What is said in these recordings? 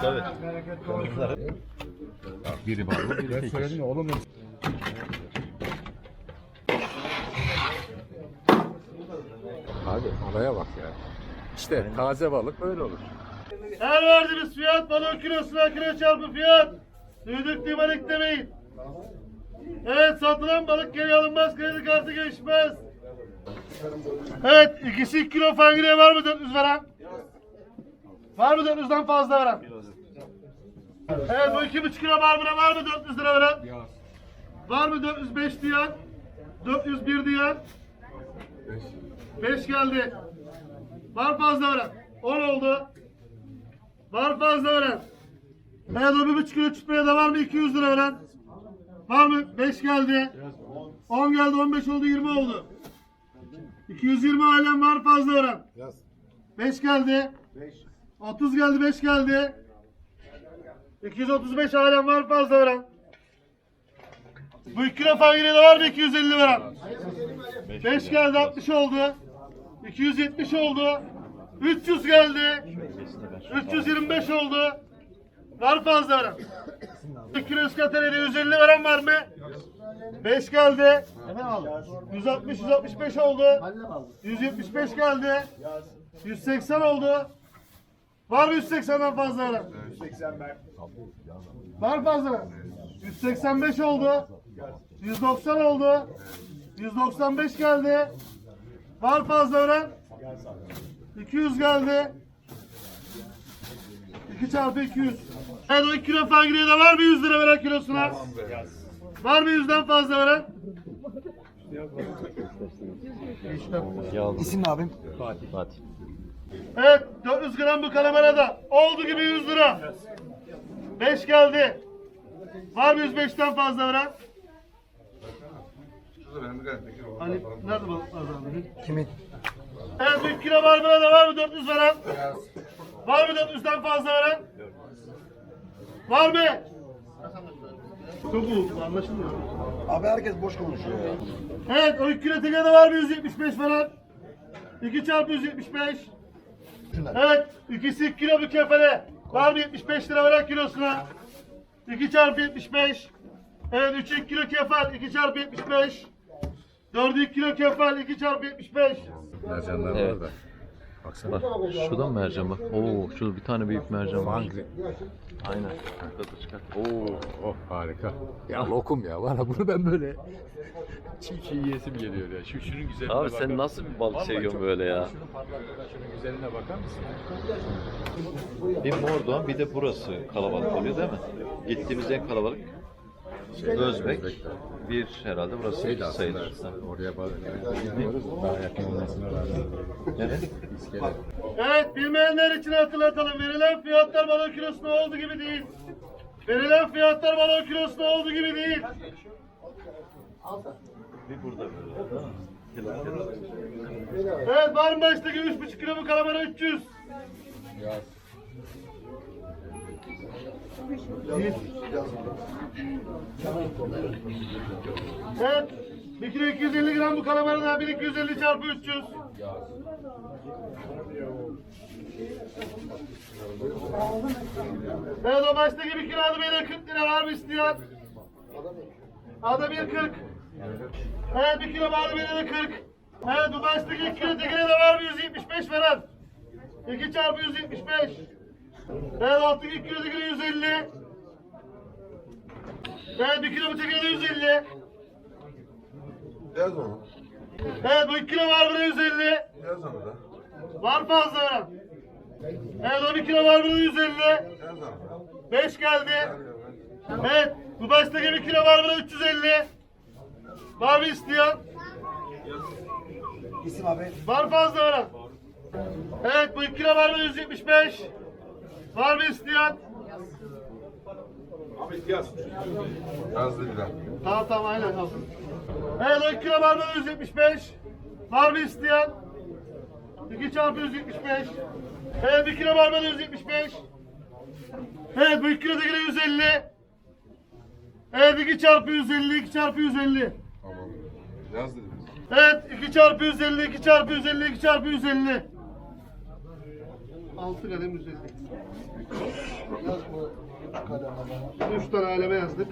Tabii. Biri ballı, biri tekir. Söyledin ya oğlum Abi olaya bak ya. İşte taze balık böyle olur. Her verdiğimiz fiyat balon kilosuna kilo çarpı fiyat. Duyduk diye balık demeyin. Evet satılan balık geri alınmaz kredi kartı geçmez. Evet ikisi 2 kilo fangireye var mı 400 veren? Var mı 400'den fazla veren? Evet bu 2,5 kilo barbuna var mı 400 lira veren? Var mı 405 diyen? 401 diyen? 5 geldi. Var fazla veren. 10 oldu. Var fazla veren. Evet o bir buçuk kilo çıtmaya da var mı 200 lira veren? Var mı? 5 geldi. 10 geldi 15 oldu 20 oldu. 220 alem var fazla veren. 5 geldi. 30 geldi 5 geldi. 235 alem var fazla veren. Bu 2 kilo fangireye de var mı 250 veren? 5 geldi 60 oldu. 270 oldu. 300 geldi. 325 oldu. Var fazla veren. 2 kilo iskateleri 150 veren var mı? 5 geldi. 160 165 oldu. 175 geldi. 180 oldu. Var mı 180'den fazla? 180 Var fazla veren. 185 oldu. 190 oldu. 195 geldi. Var fazla veren. 200 geldi. 2 çarpı 200. Evet o 2 kilo fangriye de var mı 100 lira veren kilosuna? Var mı 100'den fazla veren? İsim ne abim? Fatih. Fatih. Evet 400 gram bu kalamara da. Oldu gibi 100 lira. 5 geldi. Var mı 105'ten fazla veren? Hani nerede balıklar abi? Kimin? Evet 1 kilo barbara da var mı 400 veren? Var mı 400'den fazla veren? Var mı? Çok oldu anlaşılmıyor. Abi herkes boş konuşuyor ya. Evet o 2 kilo tekede var mı 175 veren? 2 çarpı 175. Evet ikisi 2 kilo bir kefere. Var mı 75 lira veren kilosuna? 2 çarpı 75. Evet 3 2 kilo kefal 2 çarpı 75. 4 2 kilo kefal 2 çarpı 75. Mercanlar Evet. Baksana. Bak şuradan mercan bak. Oo şurada bir tane büyük mercan var. Fangri. Aynen. Çıkart çıkart. Oo, oh harika. Ya lokum ya. Valla bunu ben böyle çiğ çiğ yiyesim geliyor ya. Şu şunun güzelliğine Abi bakar sen nasıl bir balık seviyorsun böyle ya? Şunun parlaklığına, şunun güzelliğine bakar mısın? Bir Mordoğan bir de burası kalabalık oluyor değil mi? Gittiğimiz en kalabalık Özbek. Bir herhalde burası Şey aslında sayılır. oraya balık gidiyoruz. Daha yakın olmasına rağmen. Nereye? İskele. Evet bilmeyenler için hatırlatalım. Verilen fiyatlar balon kilosuna olduğu gibi değil. Verilen fiyatlar balon kilosuna olduğu gibi değil. Bir burada böyle. Evet var mı baştaki 3,5 kilo bu kalamara 300. Ya Evet 1 kilo 250 gram bu kalamara da 1 250 çarpı 300. Evet o baştaki 1 kilo adı beyler 40 lira var mı isteyen? Adı 1.40. Evet 1 kilo bağlı beyler 40. Evet bu baştaki 2 kilo tekine de var mı 175 veren? 2 çarpı 175. Evet alttaki 2 kilo tekine 150. Evet 1 kilo bu de 150. Yaz onu. Evet bu 2 kilo var burada 150. Yaz onu da. Var fazla. Evet 12 kilo var burada 150. Yaz onu da. 5 geldi. Evet bu baştaki 1 kilo var burada 350. Var mı isteyen? İsim abi. Var fazla veren. Evet bu 2 kilo var burada 175. Var mı isteyen? Yaz dedi de. Tamam tamam aynen kalsın. Evet o 2 kilo var burada 175. Var mı isteyen? 2 çarpı 175. Evet 1 kilo var burada 175. Evet bu 2 kilo da yine 150. Evet 2 çarpı 150, 2 çarpı 150. Tamam. Yaz dedi. Evet 2 çarpı 150, 2 çarpı 150, 2 çarpı 150. 6 kalem 150. Üç tane aleme yazdık.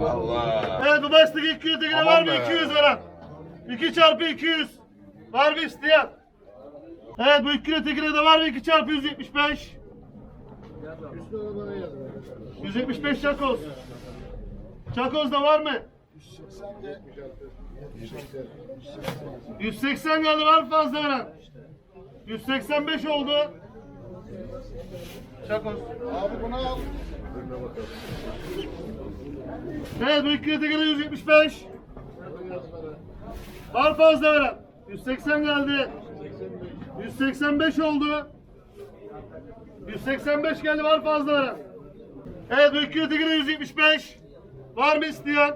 Allah. Evet bu baştaki 200 tekine var mı 200 veren? 2 çarpı 200. Var mı isteyen? Evet bu 2 kilo tekine de var mı 2 çarpı 175? 175 çakoz. Çakoz da var mı? 180 geldi var fazla veren? 185 oldu. Çakoz. Abi bunu al. Evet bu iki tekine 175. Var fazla veren. 180 geldi. 185 oldu. 185 geldi var fazla veren. Evet bu iki tekine 175. Var mı isteyen?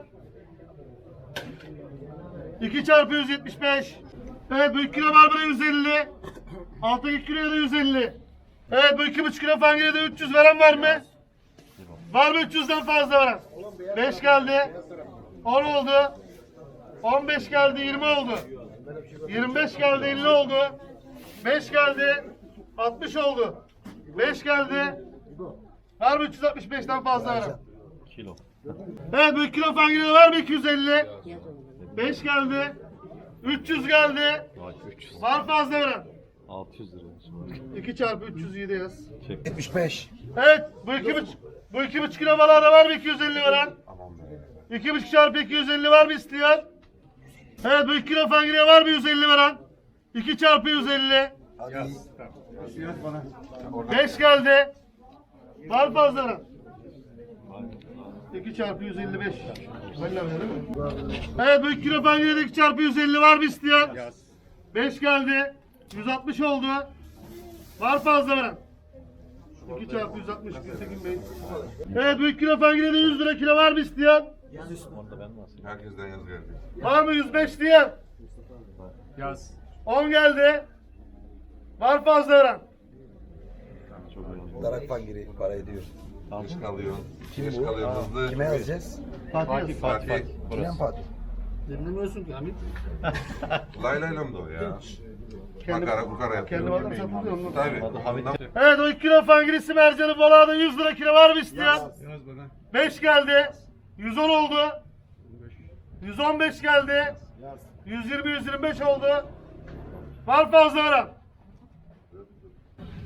2 çarpı 175. Evet bu 2 kilo var buna 150. Alttaki 2 kiloya da 150. Evet bu 2,5 kilo fangire de 300 veren var mı? Var mı 300'den fazla veren? 5 geldi. 10 oldu. 15 geldi 20 oldu. 25 geldi 50 oldu. 5 geldi 60 oldu. 5 geldi. Var mı 365'ten fazla veren? Kilo. Evet bu kilo fangire var mı 250? 5 geldi. 300 geldi. Vay 300. Var fazla veren. 600 lira. 2 çarpı 307 yaz. Çek. 75. Evet bu iki buçuk bu iki buçuk kilo balığa da var mı 250 veren? İki buçuk çarpı 250 var mı isteyen? Evet bu iki kilo fangirye var mı 150 veren? 2 çarpı 150. Hadi. 5 geldi. Var fazla veren. 2 çarpı 155. Ben de değil mi? Evet bu 2 kilo fangirye 2 çarpı 150 var mı isteyen? 5 geldi. 160 oldu. Var fazla veren. 2 çarpı 160 Gültekin Bey. Evet bu 2 kilo fangirye 100 lira kilo var mı isteyen? Onu da ben mi asayım? Herkesten yaz geldi. Var mı 105 diyen? Yaz. 10 geldi. Var fazla veren. Darak fangiri para ediyor. Geç kalıyor. Kim Geç bu? kalıyor hızlı. Kime yazacağız? Fatih. Fatih, Fatih, Fatih. Kimen Burası. Fatih? Dinlemiyorsun ki Hamit. Laylayla mı da o ya? Kendi- Makara kukara yapıyor. Kendi adam satılıyor mu? Tabii. Adı Hamit. Evet o 2 kilo fangirisi mercanı balığa da 100 lira kilo var mı isteyen? 5 geldi. 110 oldu. 115 geldi. 120 125 oldu. Var fazla veren.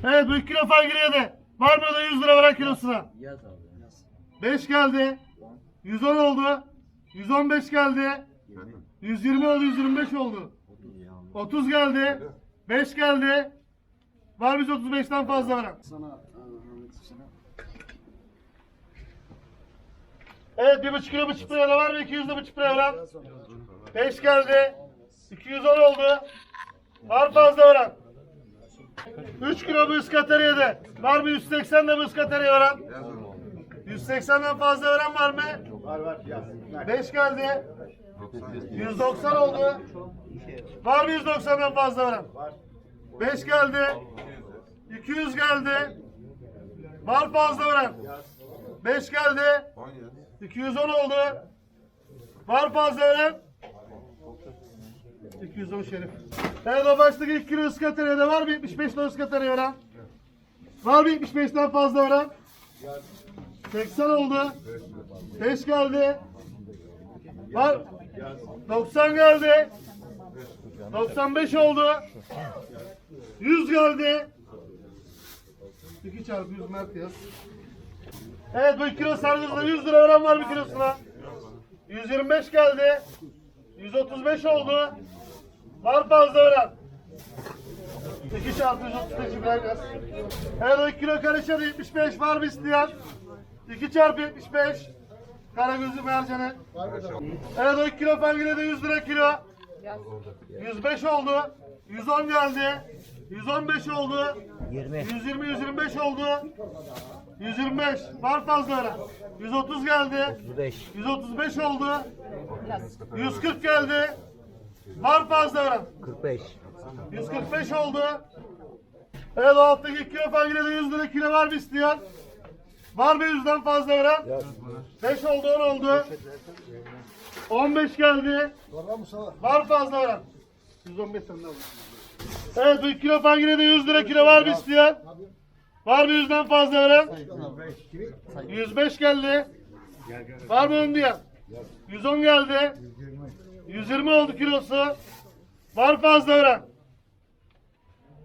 Evet bu 2 kilo fangiriye de. Var mı da 100 lira veren kilosuna? 5 geldi. 110 oldu. 115 geldi. 120 oldu, 125 oldu. 30 geldi. 5 geldi. Var mı 135'ten fazla veren? Evet, bir buçuk kilo buçuk liraya da var mı? 200 de buçuk liraya veren. 5 geldi. 210 oldu. Var fazla veren. 3 kilo bu ıskateriye de. Var mı 180 de bu ıskateriye veren? 180'den fazla veren var mı? Var var. 5 geldi. 190 oldu. Var mı 190'dan fazla veren? Var. 5 geldi. 200 geldi. Var fazla veren. 5 geldi. 10 yaz. 210 oldu. Var fazla veren. 210 şerif. Evet o baştaki 2 kilo ıskateriye var mı 75 kilo ıskateriye veren? Var mı 75'ten fazla veren? 80 oldu. 5 geldi. Var. 90 geldi. 95 oldu. 100 geldi. 2 çarpı 100 Mert yaz. Evet bu 2 kilo sargızda 100 lira veren var bir kilosuna. 125 geldi. 135 oldu. Var fazla veren. 2 çarpı 135 İbrahim yaz. O 2 kilo karışır 75 var mı isteyen? 2 çarpı 75. Karagözlü mercanı. Evet o 2 kilo fangire de 100 lira kilo. 105 oldu. 110 geldi. 115 oldu. 20. 120 125 oldu. 125. Var fazla veren. 130 geldi. 135 oldu. 140 geldi. Var fazla veren. 45. 145 oldu. Evet alttaki 2 kilo fangire de 100 lira kilo var mı isteyen? Var mı 100'den fazla veren? 5 oldu 10 oldu. 15 geldi. Var fazla veren. 115 senden var. Evet bu kilo fangirede 100 lira kilo var mı isteyen? Var mı 100'den fazla veren? 105 geldi. Var mı ön diyen? 110 geldi. 120 oldu kilosu. Var fazla veren.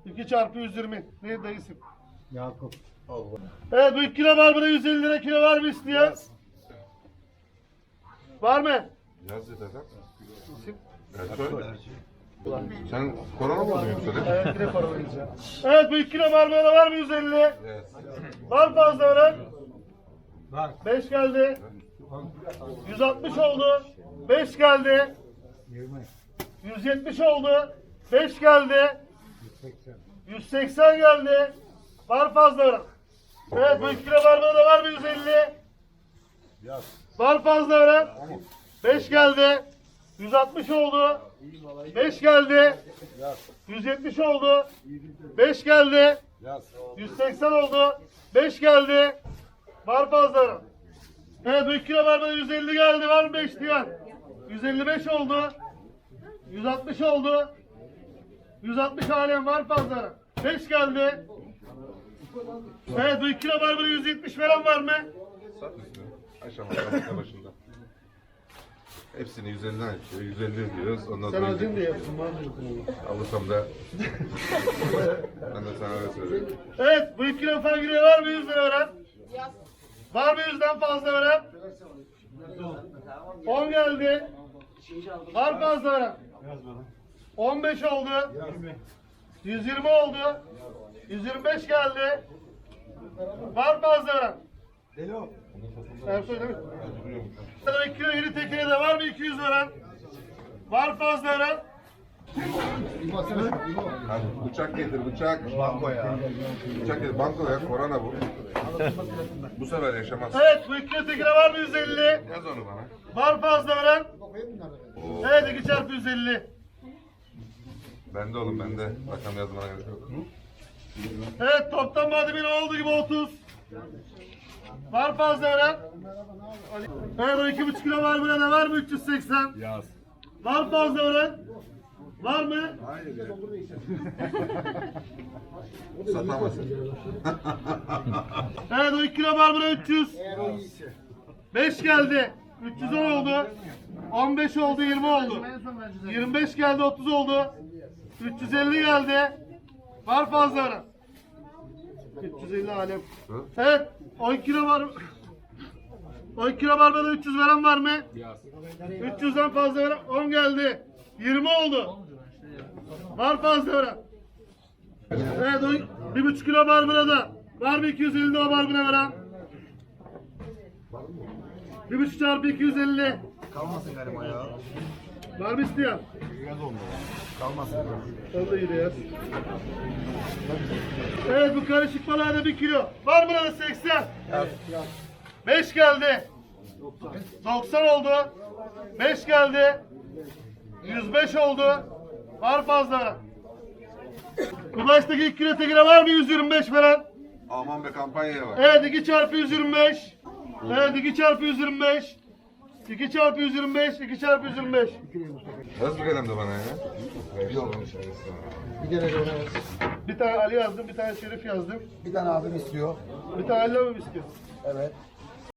2 çarpı 120. Ne dayısın? Yakup. Evet bu 2 kilo var burada 150 lira kilo var mı isteyen? Var mı? Yaz dedem. Ersoy. Sen korona mı oldun yoksa? Evet direkt para vereceğim. Evet bu 2 kilo var burada var mı 150? Evet. Var fazla veren? Var. 5 geldi. 160 oldu. 5 geldi. 170 oldu. 5 geldi. 180 geldi. Var fazla. Evet bu 2 kilo var burada var mı 150? Var fazla veren. 5 geldi. 160 oldu. 5 geldi. 170 oldu. 5 geldi. 180 oldu. 5 geldi. Var fazla. Evet bu 2 kilo bana 150 geldi. Var mı 5 diyen? 155 oldu. 160 oldu. 160 halen var fazla. 5 geldi. Evet bu 2 kilo var bana 170 veren var mı? Sat üstüne. Başında. Hepsini 150'den açıyor. 150 diyoruz. Ondan Sen sonra acın diye yapsın. Alırsam da ben de sana öyle söyleyeyim. Evet bu 2 kilo falan giriyor. Var mı 100 lira veren? Var mı 100'den fazla veren? 10 geldi. Var fazla veren? 15 oldu. 120 oldu. 125 geldi. Var fazla veren? Ersoy değil mi? Sana 2 kilo iri tekine de var mı 200 veren? Var fazla veren? Hadi bıçak getir bıçak. Banko ya. Bıçak getir. Banko ya. Korona bu. bu sefer yaşamaz. Evet bu 2 kilo tekine var mı 150? Yaz onu bana. Var fazla veren? Evet 2 çarpı 150. Bende oğlum bende. Rakam yazmana gerek yok. Evet toptan mademin olduğu gibi 30. Var fazla veren? Evet o iki buçuk kilo var mı ne var mı 380? Yaz. Var fazla veren? Var mı? Satamazsın. Evet o iki kilo var mı ne 300? 5 geldi. 310 oldu. 15 oldu 20 oldu. 25 geldi 30 oldu. 350 geldi. Var fazla veren. 350 alem. Evet 10 kilo var. 10 kilo var bana 300 veren var mı? Yaz. 300'den fazla veren 10 geldi. 20 oldu. Var fazla. Evet o bir buçuk kilo var burada. Var mı 250 de o var buna veren? Bir buçuk çarpı 250. Kalmasın galiba ya. Var mı isteyen? Kalmasın. Onu da yine yaz. Evet bu karışık balığa bir kilo. Var mı burada 80? 5 geldi. 90 oldu. 5 geldi. 105 oldu. Var fazla. Bu baştaki 2 kilo tekine var mı 125 falan? Aman be kampanyaya bak. Evet 2 çarpı 125. Evet 2 çarpı 125. 2 çarpı 125. 2 çarpı 125. Yaz bir kalem de bana ya. Yok. Bir kere de ona Bir tane Ali yazdım, bir tane Şerif yazdım. Bir tane abim istiyor. Bir tane Ali mi istiyor? Evet.